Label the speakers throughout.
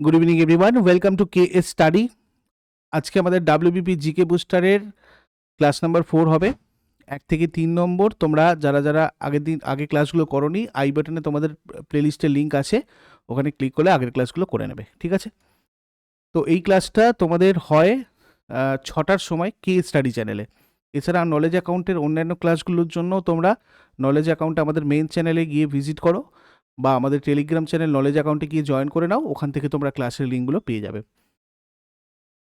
Speaker 1: Good evening everyone welcome to K S study আজকে আমাদের WBP GK বুস্টারের class number four হবে। এক থেকে তিন নম্বর তোমরা যারা যারা আগের দিন, আগে ক্লাসগুলো করনি আই বাটনে তোমাদের প্লেলিস্টের লিঙ্ক আছে। ওখানে ক্লিক করলে আগের ক্লাসগুলো করে নেবে, ঠিক আছে? তো এই ক্লাসটা তোমাদের হয় ছটার সময় কে স্টাডি চ্যানেলে এছাড়া নলেজ অ্যাকাউন্টের অন্যান্য ক্লাসগুলোর জন্য তোমরা নলেজ অ্যাকাউন্ট আমাদের মেন চ্যানেলে গিয়ে ভিজিট করো। বা আমাদের টেলিগ্রাম চ্যানেল নলেজ অ্যাকাউন্টে গিয়ে জয়েন করে নাও, ওখান থেকে তোমরা ক্লাসের লিঙ্কগুলো পেয়ে যাবে।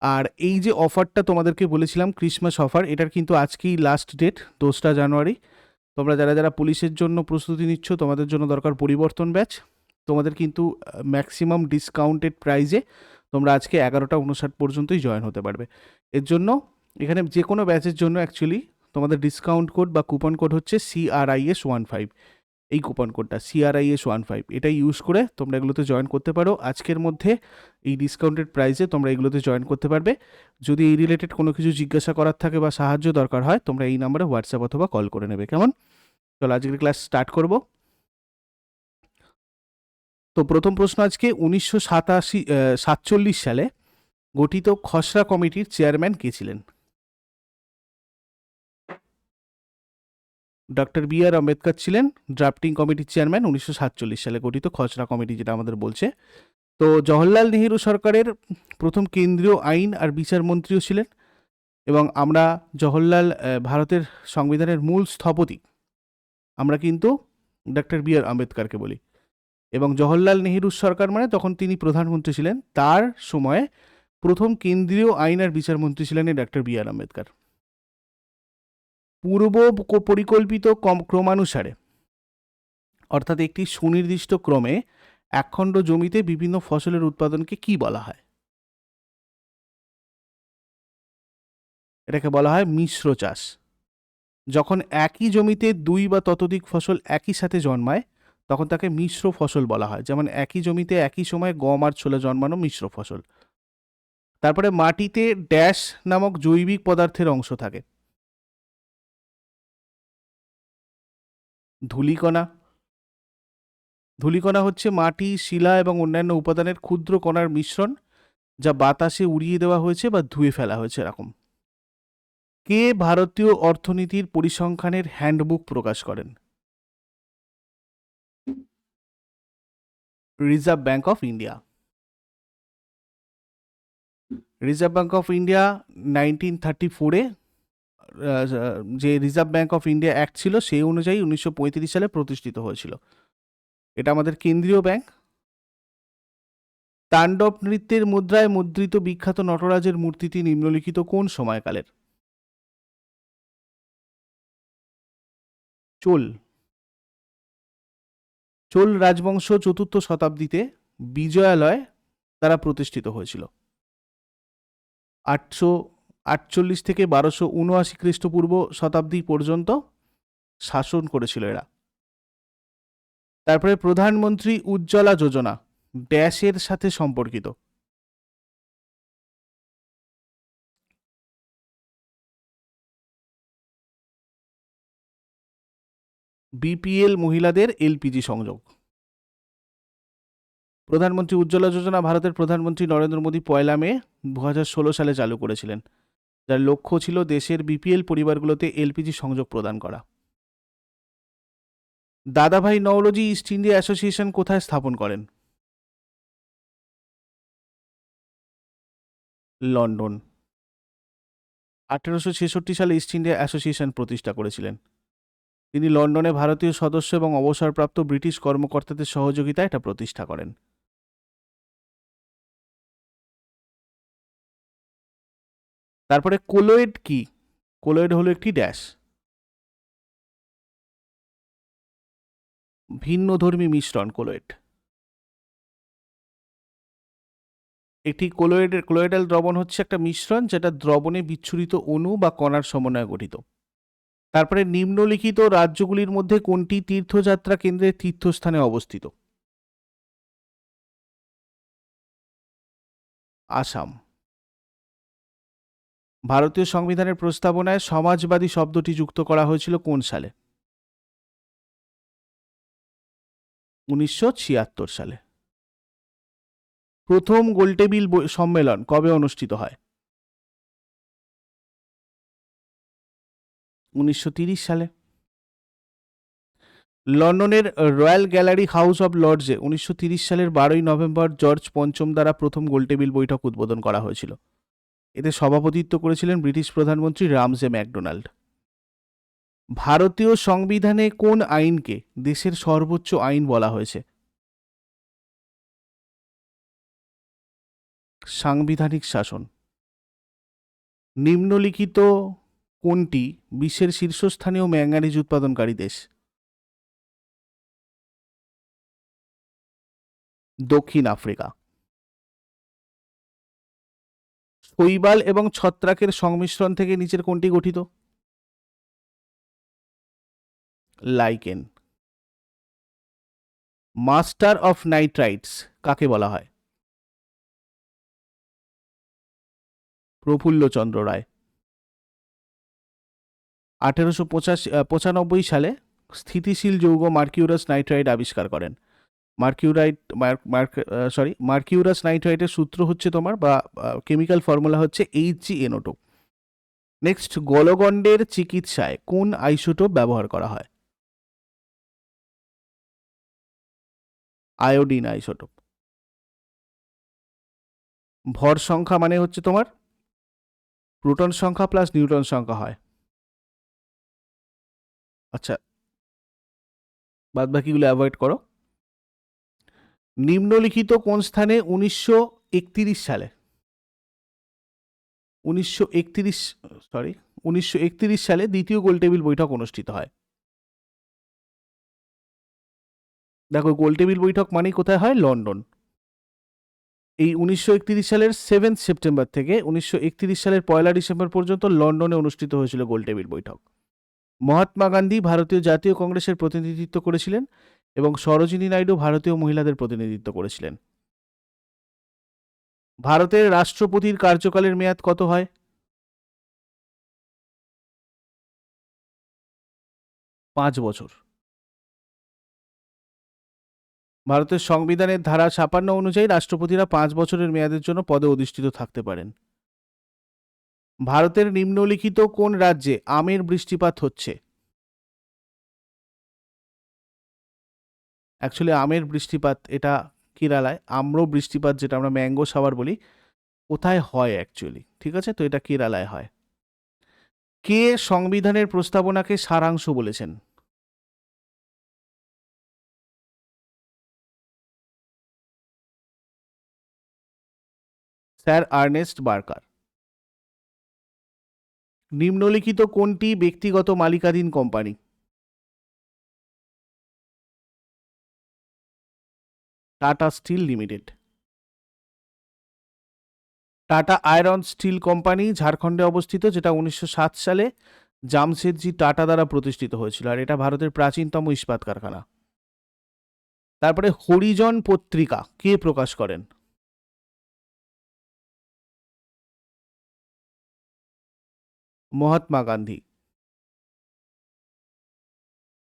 Speaker 1: আর এই যে অফারটা তোমাদেরকে বলেছিলাম ক্রিসমাস অফার এটার কিন্তু আজকেই লাস্ট ডেট দোসরা জানুয়ারি তোমরা যারা যারা পুলিশের জন্য প্রস্তুতি নিচ্ছ, তোমাদের জন্য দরকার পরিবর্তন ব্যাচ তোমাদের কিন্তু ম্যাক্সিমাম ডিসকাউন্টেড প্রাইজে তোমরা আজকে এগারোটা উনষাট পর্যন্তই জয়েন হতে পারবে। এর জন্য এখানে যে কোনো ব্যাচের জন্য অ্যাকচুয়ালি তোমাদের ডিসকাউন্ট কোড বা কুপন কোড হচ্ছে সিআরআইএস ওয়ান ফাইভ এই কুপন কোডটা সিআরআইএস ওয়ান ফাইভ এটা ইউজ করে তোমরা এগুলোতে জয়েন করতে পারো। আজকের মধ্যে এই ডিসকাউন্টেড প্রাইসে তোমরা এগুলোতে জয়েন করতে পারবে। যদি এই রিলেটেড কোনো কিছু জিজ্ঞাসা করার থাকে বা সাহায্য দরকার হয়, তোমরা এই নাম্বারে হোয়াটসঅ্যাপ অথবা কল করে নেবে। কেমন? চলো আজকের ক্লাস স্টার্ট করব। তো প্রথম প্রশ্ন আজকে, উনিশশো সাতাশি সাতচল্লিশ সালে গঠিত খসড়া কমিটির চেয়ারম্যান কে ছিলেন? ডক্টর বি আর আম্বেদকর ছিলেন ড্রাফটিং কমিটির চেয়ারম্যান উনিশশো সাতচল্লিশ সালে গঠিত খসড়া কমিটি যেটা আমাদের বলছে। তো জওহরলাল নেহেরু সরকারের প্রথম কেন্দ্রীয় আইন আর বিচার মন্ত্রীও ছিলেন এবং আমরা জওহরলাল ভারতের সংবিধানের মূল স্থপতি। আমরা কিন্তু ডক্টর বি আর আম্বেদকরকে বলি। এবং জওহরলাল নেহেরুর সরকার মানে তখন তিনি প্রধানমন্ত্রী ছিলেন। তার সময়ে প্রথম কেন্দ্রীয় আইন আর বিচার মন্ত্রী ছিলেন ডক্টর বি আর আম্বেদকর। পূর্ব পরিকল্পিত ক্রমানুসারে। অর্থাৎ একটি সুনির্দিষ্ট ক্রমে একখণ্ড জমিতে বিভিন্ন ফসলের উৎপাদনকে কি বলা হয়? এটাকে বলা হয় মিশ্র চাষ। যখন একই জমিতে দুই বা ততোধিক ফসল একই সাথে জন্মায়, তখন তাকে মিশ্র ফসল বলা হয়। যেমন একই জমিতে একই সময় গম আর ছোলা জন্মানো মিশ্র ফসল। তারপরে মাটিতে ড্যাশ নামক জৈবিক পদার্থের অংশ থাকে। ধূলিকণা। ধূলিকণা হচ্ছে মাটি, শিলা এবং অন্যান্য উপাদানের ক্ষুদ্র কণার মিশ্রণ যা বাতাসে উড়িয়ে দেওয়া হয়েছে বা ধুয়ে ফেলা হয়েছে এরকম। কে ভারতীয় অর্থনীতির পরিসংখ্যানের হ্যান্ডবুক প্রকাশ করেন? Reserve Bank of India. Reserve Bank of India nineteen thirty ফোরে যে Reserve Bank of India act ছিল সেই অনুযায়ী উনিশশো পঁয়ত্রিশ সালে প্রতিষ্ঠিত হয়েছিল। এটা আমাদের কেন্দ্রীয় ব্যাংক। তাণ্ডব নৃত্যের মুদ্রায় মুদ্রিত বিখ্যাত নটরাজের মূর্তিটি নিম্নলিখিত কোন সময়কালের? চোল। চোল রাজবংশ চতুর্থ শতাব্দীতে বিজয়ালয় দ্বারা প্রতিষ্ঠিত হয়েছিল। আটশো আটচল্লিশ থেকে বারোশো উনআশি খ্রিস্টপূর্ব শতাব্দী পর্যন্ত শাসন করেছিল এরা। তারপরে প্রধানমন্ত্রী উজ্জ্বলা যোজনা, ড্যাশের সাথে সম্পর্কিত। বিপিএল মহিলাদের এলপিজি সংযোগ। প্রধানমন্ত্রী উজ্জ্বলা যোজনা ভারতের প্রধানমন্ত্রী নরেন্দ্র মোদী পয়লা মে দু হাজার ষোলো সালে চালু করেছিলেন। যার লক্ষ্য ছিল দেশের বিপিএল পরিবারগুলোতে এলপিজি সংযোগ প্রদান করা। দাদাভাই নওরোজি ইস্ট ইন্ডিয়া অ্যাসোসিয়েশন কোথায় স্থাপন করেন? লন্ডন। আঠেরোশো ছেষট্টি সালে ইস্ট ইন্ডিয়া অ্যাসোসিয়েশন প্রতিষ্ঠা করেছিলেন। তিনি লন্ডনে ভারতীয় সদস্য এবং অবসরপ্রাপ্ত ব্রিটিশ কর্মকর্তাদের সহযোগিতায় এটা প্রতিষ্ঠা করেন। তারপরে কোলোয়েড কি? কোলোয়েড হলো একটি ড্যাশ। ভিন্ন ধর্মী মিশ্রণ কোলোয়েড। একটি কোলোয়েডের কোলোয়েডাল দ্রবণ হচ্ছে একটা মিশ্রণ যেটা দ্রবণে বিচ্ছুরিত অণু বা কণার সমন্বয়ে গঠিত। তারপরে নিম্নলিখিত রাজ্যগুলির মধ্যে কোনটি তীর্থযাত্রা কেন্দ্রের তীর্থস্থানে অবস্থিত? আসাম। ভারতীয় সংবিধানের প্রস্তাবনায় সমাজবাদী শব্দটি যুক্ত করা হয়েছিল কোন সালে? উনিশশো ছিয়াত্তর সালে। প্রথম গোলটেবিল সম্মেলন কবে অনুষ্ঠিত হয়? উনিশশো সালে। লন্ডনের রয়্যাল গ্যালারি হাউস অব লর্ডসে উনিশশো সালের বারোই নভেম্বর জর্জ পঞ্চম দ্বারা প্রথম গোলটেবিল বৈঠক উদ্বোধন করা হয়েছিল। এতে সভাপতিত্ব করেছিলেন ব্রিটিশ প্রধানমন্ত্রী রামজে ম্যাকডোনাল্ড। ভারতীয় সংবিধানে কোন আইনকে দেশের সর্বোচ্চ আইন বলা হয়েছে? সাংবিধানিক শাসন। নিম্নলিখিত কোনটি বিশ্বের শীর্ষস্থানীয় ম্যাঙ্গানিজ উৎপাদনকারী দেশ? দক্ষিণ আফ্রিকা। শৈবাল এবং ছত্রাকের সংমিশ্রণ থেকে নিচের কোনটি গঠিত? লাইকেন। মাস্টার অফ নাইট্রাইটস, কাকে বলা হয়? প্রফুল্লচন্দ্র রায়। আঠেরোশো পঁচাশি পঁচানব্বই সালে স্থিতিশীল যৌগ মার্কিউরাস নাইট্রাইট আবিষ্কার করেন। মার্কিউরাইট সরি মার্কিউরাস নাইট্রাইটের সূত্র হচ্ছে তোমার বা কেমিক্যাল ফর্মুলা হচ্ছে H G NO two next গলগণ্ডের চিকিৎসায় কোন আইসোটোপ ব্যবহার করা হয়? Iodine isotope. ভর সংখ্যা মানে হচ্ছে তোমার? প্রোটন সংখ্যা প্লাস নিউটন সংখ্যা হয়। আচ্ছা বাদ বাকিগুলো অ্যাভয়েড করো। নিম্নলিখিত কোন স্থানে উনিশশো একতিরিশ সালে? উনিশশো একতিরিশ সরি উনিশশো সালে দ্বিতীয় গোলটেবিল বৈঠক অনুষ্ঠিত হয়। দেখো গোলটেবিল বৈঠক মানেই কোথায় হয়? লন্ডন। এই উনিশশো সালের সেভেন্থ সেপ্টেম্বর থেকে উনিশশো সালের পয়লা ডিসেম্বর পর্যন্ত লন্ডনে অনুষ্ঠিত হয়েছিল গোলটেবিল বৈঠক। মহাত্মা গান্ধী ভারতীয় জাতীয় কংগ্রেসের প্রতিনিধিত্ব করেছিলেন। এবং সরোজিনী নাইডু ভারতীয় মহিলাদের প্রতিনিধিত্ব করেছিলেন। ভারতের রাষ্ট্রপতির কার্যকালের মেয়াদ কত হয়? পাঁচ বছর। ভারতের সংবিধানের ধারা ছাপান্ন অনুযায়ী রাষ্ট্রপতিরা পাঁচ বছরের মেয়াদের জন্য পদে অধিষ্ঠিত থাকতে পারেন। ভারতের নিম্নলিখিত কোন রাজ্যে আমের বৃষ্টিপাত হচ্ছে? অ্যাকচুয়ালি আমের বৃষ্টিপাত, এটা কেরালায়। আম্র বৃষ্টিপাত, যেটা আমরা ম্যাঙ্গো সাওয়ার বলি, কোথায় হয় অ্যাকচুয়ালি ঠিক আছে? তো এটা কেরালায় হয়। কে সংবিধানের প্রস্তাবনাকে সারাংশ বলেছেন? Sir Ernest Barker. নিম্নলিখিত কোনটি ব্যক্তিগত মালিকাধীন company? Tata steel limited Tata iron steel company ঝাড়খণ্ডে অবস্থিত, যেটা উনিশশো সাত সালে জামশেদজি টাটা দ্বারা প্রতিষ্ঠিত হয়েছিল, আর এটা ভারতের প্রাচীনতম ইস্পাত কারখানা। তারপরে হরিজন পত্রিকা, কে প্রকাশ করেন? মহাত্মা গান্ধী।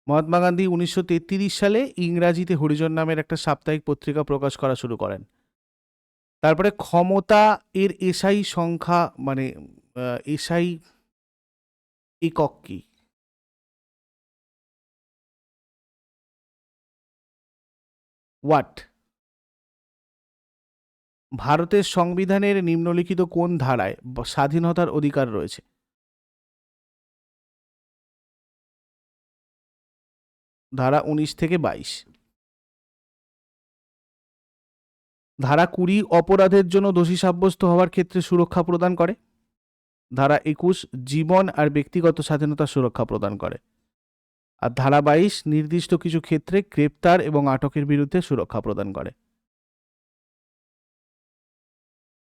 Speaker 1: মহাত্মা গান্ধী উনিশশো সালে ইংরাজিতে হরিজন নামের একটা সাপ্তাহিক পত্রিকা প্রকাশ করা শুরু করেন। তারপরে ক্ষমতা এর এসআই সংখ্যা মানে এসআই একক কি? ওয়াট? ভারতের সংবিধানের নিম্নলিখিত কোন ধারায় স্বাধীনতার অধিকার রয়েছে? ধারা উনিশ থেকে বাইশ। ধারা কুড়ি অপরাধের জন্য দোষী সাব্যস্ত হওয়ার ক্ষেত্রে সুরক্ষা প্রদান করে। ধারা একুশ জীবন আর ব্যক্তিগত স্বাধীনতা সুরক্ষা প্রদান করে। আর ধারা বাইশ নির্দিষ্ট কিছু ক্ষেত্রে গ্রেপ্তার এবং আটকের বিরুদ্ধে সুরক্ষা প্রদান করে।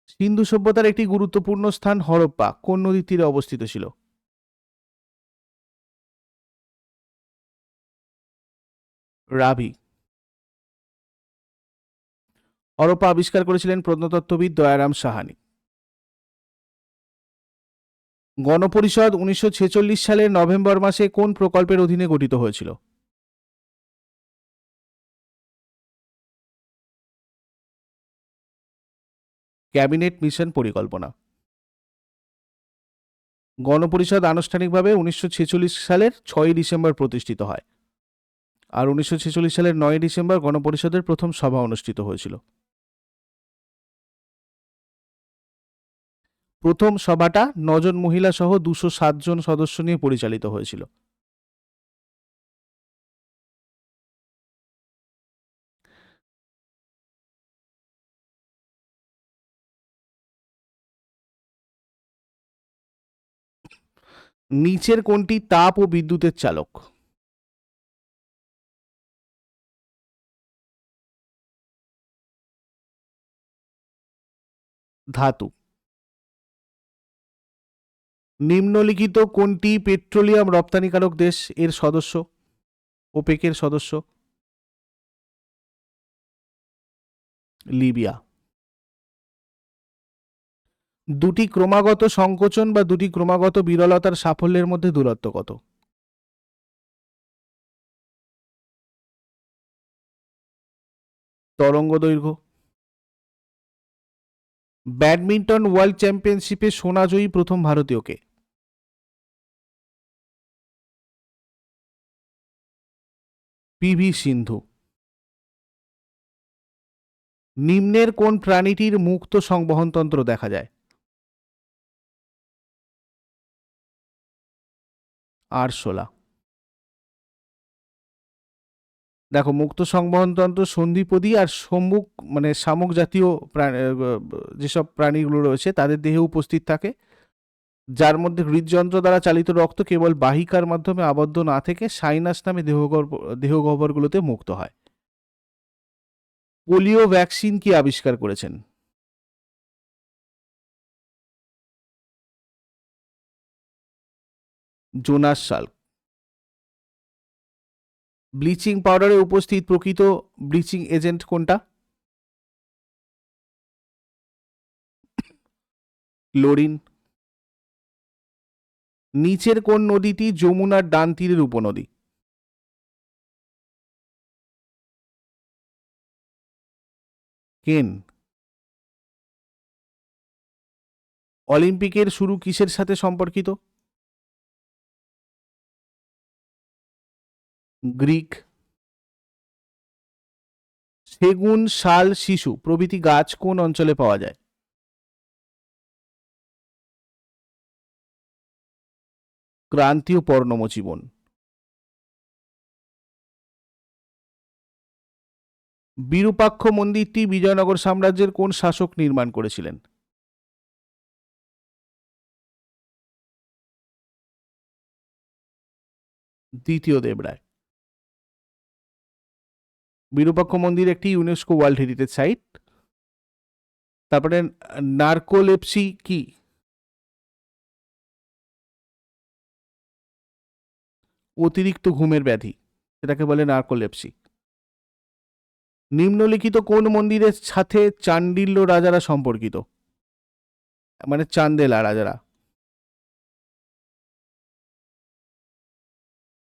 Speaker 1: সিন্ধু সভ্যতার একটি গুরুত্বপূর্ণ স্থান হরপ্পা, কোন নদীর তীরে অবস্থিত ছিল? রাভি হরপ্পা আবিষ্কার করেছিলেন প্রত্নতত্ত্ববিদ দয়ারাম সাহানি। গণপরিষদ উনিশশো ছেচল্লিশ সালের নভেম্বর মাসে কোন প্রকল্পের অধীনে গঠিত হয়েছিল? ক্যাবিনেট মিশন পরিকল্পনা। গণপরিষদ আনুষ্ঠানিকভাবে উনিশশো ছেচল্লিশ সালের ছয়ই ডিসেম্বর প্রতিষ্ঠিত হয়। আর উনিশশো ছেচল্লিশ সালের নয় ডিসেম্বর গণপরিষদের প্রথম সভা অনুষ্ঠিত হয়েছিল। প্রথম সভাটা নজন মহিলা সহ দুশো জন সদস্য নিয়ে পরিচালিত হয়েছিল। নিচের কোনটি তাপ ও বিদ্যুতের চালক। ধাতু। নিম্নলিখিত কোনটি পেট্রোলিয়াম রপ্তানিকারক দেশ এর সদস্য? ওপেকের সদস্য। লিবিয়া। দুটি ক্রমাগত সংকোচন বা দুটি ক্রমাগত বিরলতার সাফল্যের মধ্যে দূরত্ব কত? তরঙ্গ দৈর্ঘ্য। ব্যাডমিন্টন ওয়ার্ল্ড চ্যাম্পিয়নশিপে সোনাজয়ী প্রথম ভারতীয়কে। পিভি সিন্ধু। নিম্নের কোন প্রাণীটির মুক্ত সংবহনতন্ত্র দেখা যায়? আরশোলা। দেখো, মুক্ত সংবহনতন্ত্র সন্ধিপদী আর সম্মুখ মানে শামুক জাতীয় যেসব প্রাণীগুলো রয়েছে, তাদের দেহে উপস্থিত থাকে, যার মধ্যে হৃদযন্ত্র দ্বারা চালিত রক্ত কেবল বাহিকার মাধ্যমে আবদ্ধ না থেকে সাইনাস নামে দেহগর্ভ, দেহগহ্বরগুলোতে মুক্ত হয়। পোলিও ভ্যাকসিন কি আবিষ্কার করেছেন? Jonas Salk. ব্লিচিং পাউডারে উপস্থিত প্রকৃত ব্লিচিং এজেন্ট কোনটা? ক্লোরিন। নিচের কোন নদীটি যমুনার ডান তীরের উপনদী? কেন? অলিম্পিকের শুরু কিসের সাথে সম্পর্কিত? গ্রিক, সেগুন, শাল, শিশু, প্রভৃতি গাছ কোন অঞ্চলে পাওয়া যায়? ক্রান্তীয় পর্ণমোচী বন বিরূপাক্ষ মন্দিরটি বিজয়নগর সাম্রাজ্যের কোন শাসক নির্মাণ করেছিলেন? দ্বিতীয় দেবরায়। বিরূপাক্ষ মন্দির একটি ইউনেস্কো ওয়ার্ল্ড হেরিটেজ সাইট তারপরে নার্কোলেপসি কি? অতিরিক্ত ঘুমের ব্যাধি, সেটাকে বলে নার্কোলেপসি নিম্নলিখিত কোন মন্দিরের সাথে চান্ডিল্য রাজারা সম্পর্কিত? মানে চান্দেলা রাজারা।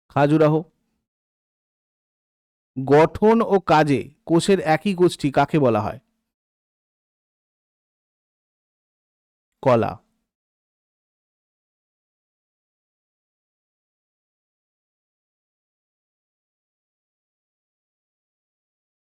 Speaker 1: খাজুরাহ। গঠন ও কাজে কোষের একই গোষ্ঠী কাকে বলা হয়? কলা।